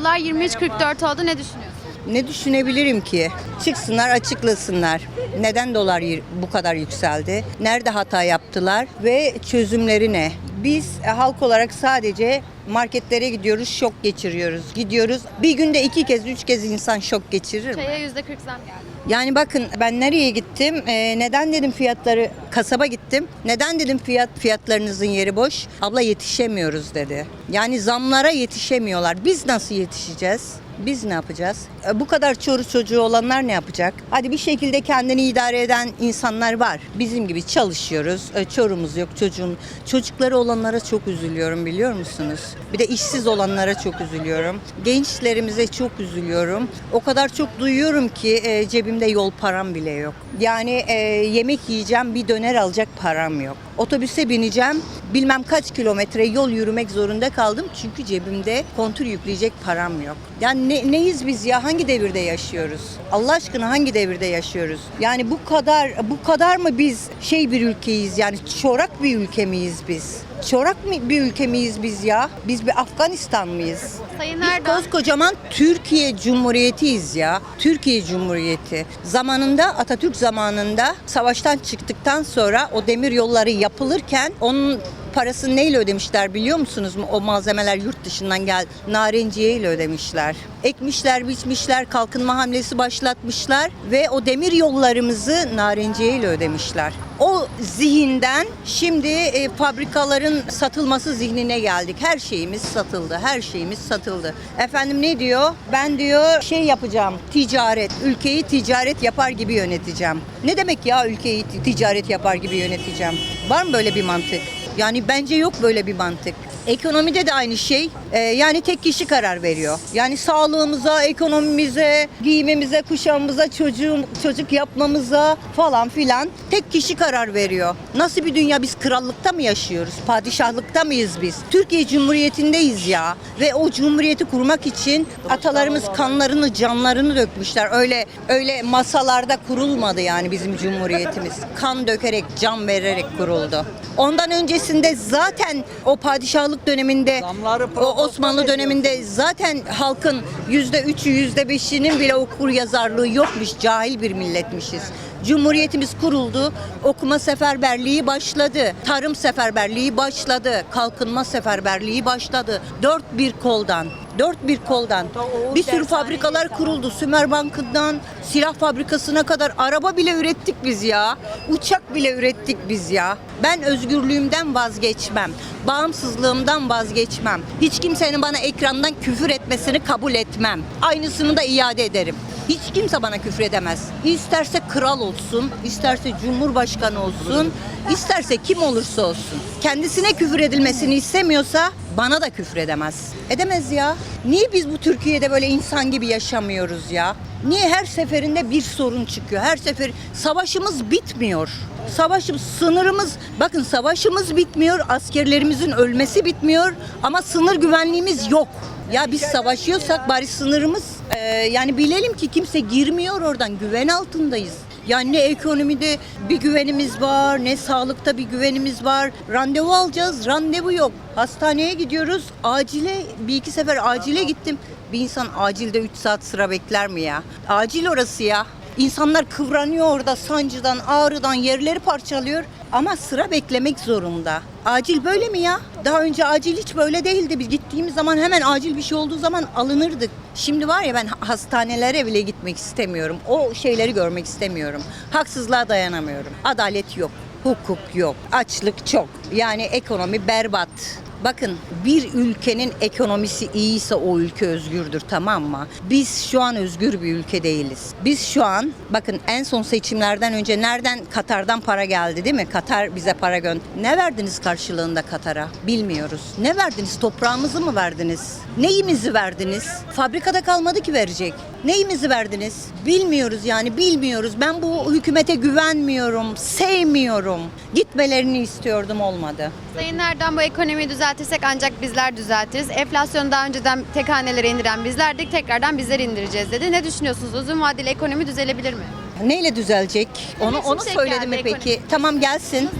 Dolar 23.44 oldu. Ne düşünüyorsun? Ne düşünebilirim ki? Çıksınlar açıklasınlar. Neden dolar bu kadar yükseldi? Nerede hata yaptılar ve çözümleri ne? Biz e, halk olarak sadece marketlere gidiyoruz, şok geçiriyoruz. Gidiyoruz. Bir günde iki kez, üç kez insan şok geçirir mi? Çaya %40 zam geldi. Yani bakın ben nereye gittim? Ee, neden dedim fiyatları kasaba gittim. Neden dedim fiyat fiyatlarınızın yeri boş? Abla yetişemiyoruz dedi. Yani zamlara yetişemiyorlar. Biz nasıl yetişeceğiz? Biz ne yapacağız? E, Bu kadar çoru çocuğu olanlar ne yapacak? Hadi bir şekilde kendini idare eden insanlar var. Bizim gibi çalışıyoruz. E, Çorumuz yok, çocuğum. Çocukları olanlara çok üzülüyorum biliyor musunuz? Bir de işsiz olanlara çok üzülüyorum. Gençlerimize çok üzülüyorum. O kadar çok duyuyorum ki e, cebimde yol param bile yok. Yani yemek yiyeceğim bir döner alacak param yok. Otobüse bineceğim bilmem kaç kilometre yol yürümek zorunda kaldım çünkü cebimde kontür yükleyecek param yok. Yani ne, neyiz biz ya hangi devirde yaşıyoruz? Allah aşkına hangi devirde yaşıyoruz? Yani bu kadar bu kadar mı biz şey bir ülkeyiz yani çorak bir ülke miyiz biz? Çorak mı bir ülke miyiz biz ya? Biz bir Afganistan mıyız? Sayın Biz Erdoğan, koskocaman Türkiye Cumhuriyeti'yiz ya. Türkiye Cumhuriyeti. Zamanında Atatürk zamanında savaştan çıktıktan sonra o demir yolları yapılırken onun parasını neyle ödemişler biliyor musunuz? O malzemeler yurt dışından gel narenciye ile ödemişler. Ekmişler, biçmişler, kalkınma hamlesi başlatmışlar ve o demir yollarımızı narenciye ile ödemişler. O zihinden şimdi e, fabrikaların satılması zihnine geldik. Her şeyimiz satıldı. Her şeyimiz satıldı. Efendim ne diyor? Ben diyor şey yapacağım. Ticaret. Ülkeyi ticaret yapar gibi yöneteceğim. Ne demek ya ülkeyi ti- ticaret yapar gibi yöneteceğim? Var mı böyle bir mantık? Yani bence yok böyle bir mantık. Ekonomide de aynı şey. Ee, yani tek kişi karar veriyor. Yani sağlığımıza, ekonomimize, giyimimize, kuşamımıza, çocuğum, çocuk yapmamıza falan filan tek kişi karar veriyor. Nasıl bir dünya biz krallıkta mı yaşıyoruz? Padişahlıkta mıyız biz? Türkiye Cumhuriyeti'ndeyiz ya. Ve o cumhuriyeti kurmak için atalarımız kanlarını, canlarını dökmüşler. Öyle öyle masalarda kurulmadı yani bizim cumhuriyetimiz. Kan dökerek, can vererek kuruldu. Ondan öncesinde zaten o padişahlık döneminde, Zamları o Osmanlı döneminde zaten halkın yüzde üçü, yüzde beşinin bile okur yazarlığı yokmuş. Cahil bir milletmişiz. Cumhuriyetimiz kuruldu. Okuma seferberliği başladı. Tarım seferberliği başladı. Kalkınma seferberliği başladı. Dört bir koldan. Dört bir koldan. Bir sürü fabrikalar kuruldu. Sümer Bankı'ndan silah fabrikasına kadar araba bile ürettik biz ya. Uçak bile ürettik biz ya. Ben özgürlüğümden vazgeçmem. Bağımsızlığımdan vazgeçmem. Hiç kimsenin bana ekrandan küfür etmesini kabul etmem. Aynısını da iade ederim. Hiç kimse bana küfür edemez. İsterse kral olsun, isterse cumhurbaşkanı olsun, isterse kim olursa olsun. Kendisine küfür edilmesini istemiyorsa bana da küfür edemez. Edemez ya. Niye biz bu Türkiye'de böyle insan gibi yaşamıyoruz ya? Niye her seferinde bir sorun çıkıyor? Her sefer savaşımız bitmiyor. Savaşım sınırımız bakın savaşımız bitmiyor, askerlerimizin ölmesi bitmiyor ama sınır güvenliğimiz yok. Ya biz savaşıyorsak bari sınırımız e, yani bilelim ki kimse girmiyor oradan güven altındayız. Yani ne ekonomide bir güvenimiz var, ne sağlıkta bir güvenimiz var. Randevu alacağız, randevu yok. Hastaneye gidiyoruz, acile bir iki sefer acile gittim. Bir insan acilde 3 saat sıra bekler mi ya? Acil orası ya. İnsanlar kıvranıyor orada sancıdan, ağrıdan yerleri parçalıyor ama sıra beklemek zorunda. Acil böyle mi ya? Daha önce acil hiç böyle değildi. Biz gittiğimiz zaman hemen acil bir şey olduğu zaman alınırdık. Şimdi var ya ben hastanelere bile gitmek istemiyorum. O şeyleri görmek istemiyorum. Haksızlığa dayanamıyorum. Adalet yok. Hukuk yok. Açlık çok. Yani ekonomi berbat. Bakın bir ülkenin ekonomisi iyiyse o ülke özgürdür tamam mı? Biz şu an özgür bir ülke değiliz. Biz şu an bakın en son seçimlerden önce nereden Katar'dan para geldi değil mi? Katar bize para gönder. Ne verdiniz karşılığında Katar'a? Bilmiyoruz. Ne verdiniz? Toprağımızı mı verdiniz? Neyimizi verdiniz? Fabrikada kalmadı ki verecek. Neyimizi verdiniz? Bilmiyoruz yani bilmiyoruz. Ben bu hükümete güvenmiyorum, sevmiyorum. Gitmelerini istiyordum olmadı. Sayın Erdoğan bu ekonomiyi düzeltirsek ancak bizler düzeltiriz. Enflasyonu daha önceden tek hanelere indiren bizlerdik. Tekrardan bizler indireceğiz dedi. Ne düşünüyorsunuz? Uzun vadeli ekonomi düzelebilir mi? Neyle düzelecek? Onu onu şeker söyledi mi peki? Tamam gelsin.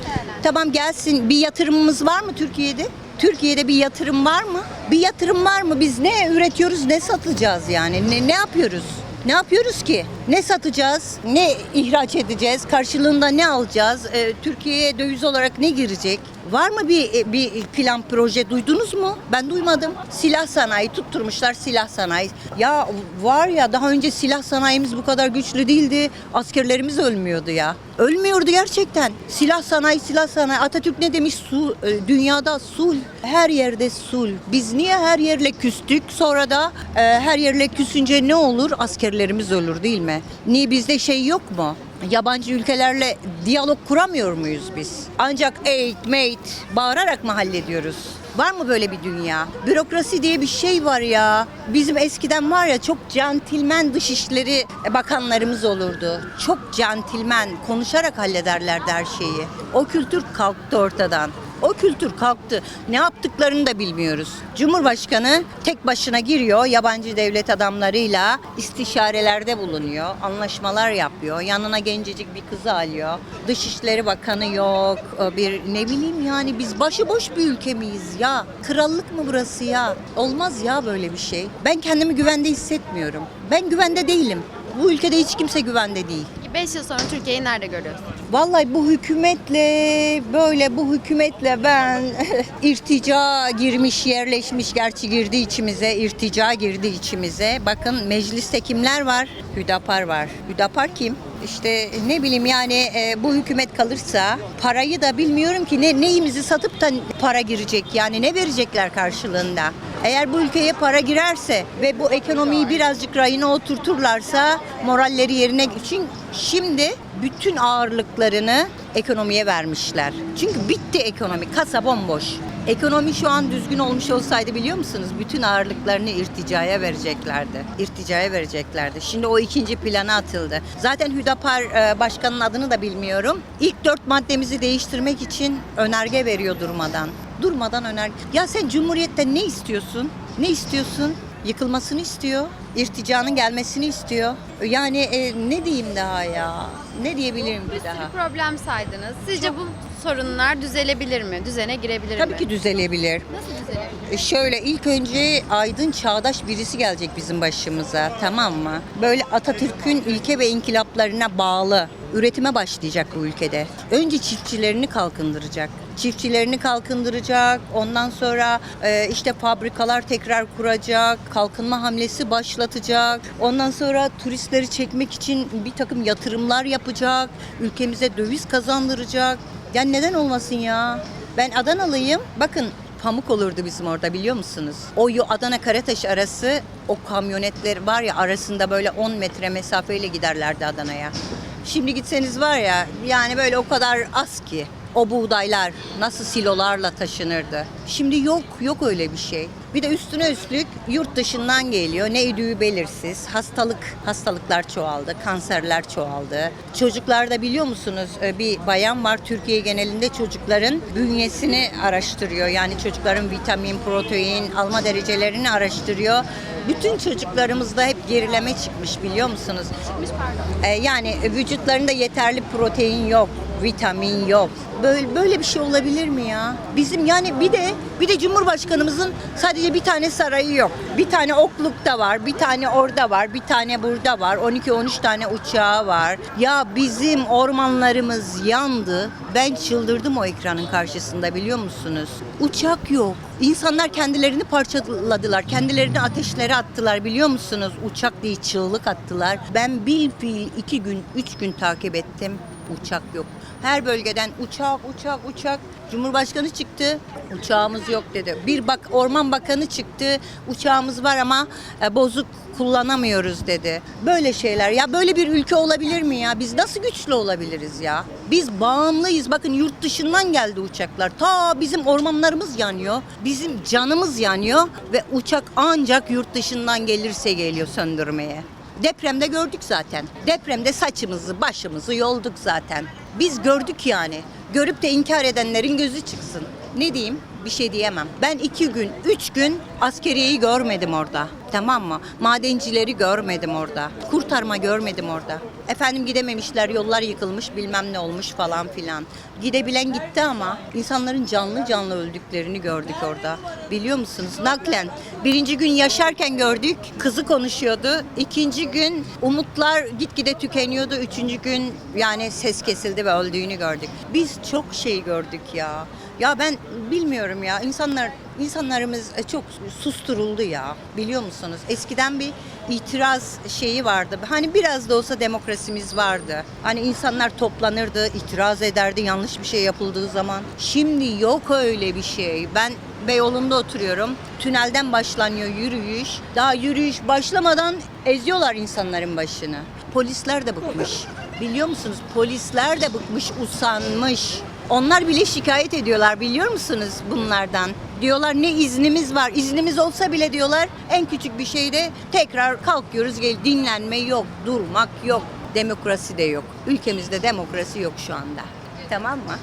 Tamam gelsin. Bir yatırımımız var mı Türkiye'de? Türkiye'de bir yatırım var mı? Bir yatırım var mı? Biz ne üretiyoruz, ne satacağız yani? Ne, ne yapıyoruz? Ne yapıyoruz ki? Ne satacağız? Ne ihraç edeceğiz? Karşılığında ne alacağız? Ee, Türkiye'ye döviz olarak ne girecek? Var mı bir e, bir plan proje duydunuz mu? Ben duymadım. Silah sanayi tutturmuşlar silah sanayi. Ya var ya daha önce silah sanayimiz bu kadar güçlü değildi. Askerlerimiz ölmüyordu ya. Ölmüyordu gerçekten. Silah sanayi, silah sanayi. Atatürk ne demiş? Su, e, dünyada sul. Her yerde sul. Biz niye her yerle küstük? Sonra da e, her yerle küsünce ne olur? Askerlerimiz ölür değil mi? Niye bizde şey yok mu? Yabancı ülkelerle diyalog kuramıyor muyuz biz? Ancak aid, mate bağırarak mı hallediyoruz? Var mı böyle bir dünya? Bürokrasi diye bir şey var ya. Bizim eskiden var ya çok centilmen dışişleri bakanlarımız olurdu. Çok centilmen konuşarak hallederlerdi her şeyi. O kültür kalktı ortadan. O kültür kalktı. Ne yaptıklarını da bilmiyoruz. Cumhurbaşkanı tek başına giriyor yabancı devlet adamlarıyla istişarelerde bulunuyor. Anlaşmalar yapıyor. Yanına gencecik bir kızı alıyor. Dışişleri Bakanı yok. Bir ne bileyim yani biz başıboş bir ülke miyiz ya? Krallık mı burası ya? Olmaz ya böyle bir şey. Ben kendimi güvende hissetmiyorum. Ben güvende değilim. Bu ülkede hiç kimse güvende değil. 5 yıl sonra Türkiye'yi nerede görüyorsun? Vallahi bu hükümetle böyle bu hükümetle ben irtica girmiş yerleşmiş gerçi girdi içimize irtica girdi içimize. Bakın mecliste kimler var? Hüdapar var. Hüdapar kim? İşte ne bileyim yani e, bu hükümet kalırsa parayı da bilmiyorum ki ne neyimizi satıp da para girecek yani ne verecekler karşılığında. Eğer bu ülkeye para girerse ve bu ekonomiyi birazcık rayına oturturlarsa moralleri yerine için şimdi bütün ağırlıklarını ekonomiye vermişler. Çünkü bitti ekonomi. Kasa bomboş. Ekonomi şu an düzgün olmuş olsaydı biliyor musunuz? Bütün ağırlıklarını irticaya vereceklerdi. İrticaya vereceklerdi. Şimdi o ikinci plana atıldı. Zaten Hüdapar e, başkanın adını da bilmiyorum. İlk dört maddemizi değiştirmek için önerge veriyor durmadan. Durmadan önerge. Ya sen Cumhuriyet'ten ne istiyorsun? Ne istiyorsun? Yıkılmasını istiyor. İrticanın gelmesini istiyor. Yani e, ne diyeyim daha ya? Ne diyebilirim Bir bir daha? sürü problem saydınız. Sizce bu sorunlar düzelebilir mi? Düzene girebilir mi? Tabii ki düzelebilir. Nasıl düzelebilir? E, Şöyle ilk önce aydın çağdaş birisi gelecek bizim başımıza tamam mı? Böyle Atatürk'ün ilke ve inkılaplarına bağlı üretime başlayacak bu ülkede. Önce çiftçilerini kalkındıracak. Çiftçilerini kalkındıracak. Ondan sonra e, işte fabrikalar tekrar kuracak. Kalkınma hamlesi başlatacak. Ondan sonra turistleri çekmek için bir takım yatırımlar yapacak. Ülkemize döviz kazandıracak. Yani neden olmasın ya? Ben Adanalıyım. Bakın pamuk olurdu bizim orada biliyor musunuz? O Adana Karataş arası o kamyonetler var ya arasında böyle 10 metre mesafeyle giderlerdi Adana'ya. Şimdi gitseniz var ya yani böyle o kadar az ki o buğdaylar nasıl silolarla taşınırdı. Şimdi yok yok öyle bir şey. Bir de üstüne üstlük yurt dışından geliyor. Ne idüğü belirsiz. Hastalık hastalıklar çoğaldı. Kanserler çoğaldı. Çocuklarda biliyor musunuz e, bir bayan var Türkiye genelinde çocukların bünyesini araştırıyor. Yani çocukların vitamin, protein alma derecelerini araştırıyor. Bütün çocuklarımızda hep gerileme çıkmış biliyor musunuz? Çıkmış pardon. E, yani vücutlarında yeterli protein yok, vitamin yok. Böyle böyle bir şey olabilir mi ya? Bizim yani bir de bir de Cumhurbaşkanımızın sadece bir tane sarayı yok. Bir tane Okluk'ta var, bir tane orada var, bir tane burada var. 12-13 tane uçağı var. Ya bizim ormanlarımız yandı. Ben çıldırdım o ekranın karşısında biliyor musunuz? Uçak yok. İnsanlar kendilerini parçaladılar. Kendilerini ateşlere attılar biliyor musunuz? Uçak diye çığlık attılar. Ben bil fiil iki gün, üç gün takip ettim. Uçak yok. Her bölgeden uçak, uçak, uçak. Cumhurbaşkanı çıktı. Uçağımız yok dedi. Bir bak Orman Bakanı çıktı. Uçağımız var ama e, bozuk kullanamıyoruz dedi. Böyle şeyler. Ya böyle bir ülke olabilir mi ya? Biz nasıl güçlü olabiliriz ya? Biz bağımlıyız. Bakın yurt dışından geldi uçaklar. Ta bizim ormanlarımız yanıyor. Bizim canımız yanıyor ve uçak ancak yurt dışından gelirse geliyor söndürmeye. Depremde gördük zaten. Depremde saçımızı, başımızı yolduk zaten. Biz gördük yani. Görüp de inkar edenlerin gözü çıksın. Ne diyeyim? Bir şey diyemem. Ben iki gün, üç gün askeriyeyi görmedim orada. Tamam mı? Madencileri görmedim orada. Kurtarma görmedim orada. Efendim gidememişler, yollar yıkılmış, bilmem ne olmuş falan filan. Gidebilen gitti ama insanların canlı canlı öldüklerini gördük orada. Biliyor musunuz? Naklen. Birinci gün yaşarken gördük, kızı konuşuyordu. İkinci gün umutlar gitgide tükeniyordu. Üçüncü gün yani ses kesildi ve öldüğünü gördük. Biz çok şey gördük ya. Ya ben bilmiyorum ya insanlar insanlarımız e, çok susturuldu ya biliyor musunuz? Eskiden bir itiraz şeyi vardı. Hani biraz da olsa demokrasimiz vardı. Hani insanlar toplanırdı, itiraz ederdi yanlış bir şey yapıldığı zaman. Şimdi yok öyle bir şey. Ben Beyoğlu'nda oturuyorum. Tünelden başlanıyor yürüyüş. Daha yürüyüş başlamadan eziyorlar insanların başını. Polisler de bıkmış. Biliyor musunuz? Polisler de bıkmış, usanmış. Onlar bile şikayet ediyorlar biliyor musunuz bunlardan? Diyorlar ne iznimiz var? İznimiz olsa bile diyorlar en küçük bir şeyde tekrar kalkıyoruz gel dinlenme yok, durmak yok. Demokrasi de yok. Ülkemizde demokrasi yok şu anda. Tamam mı?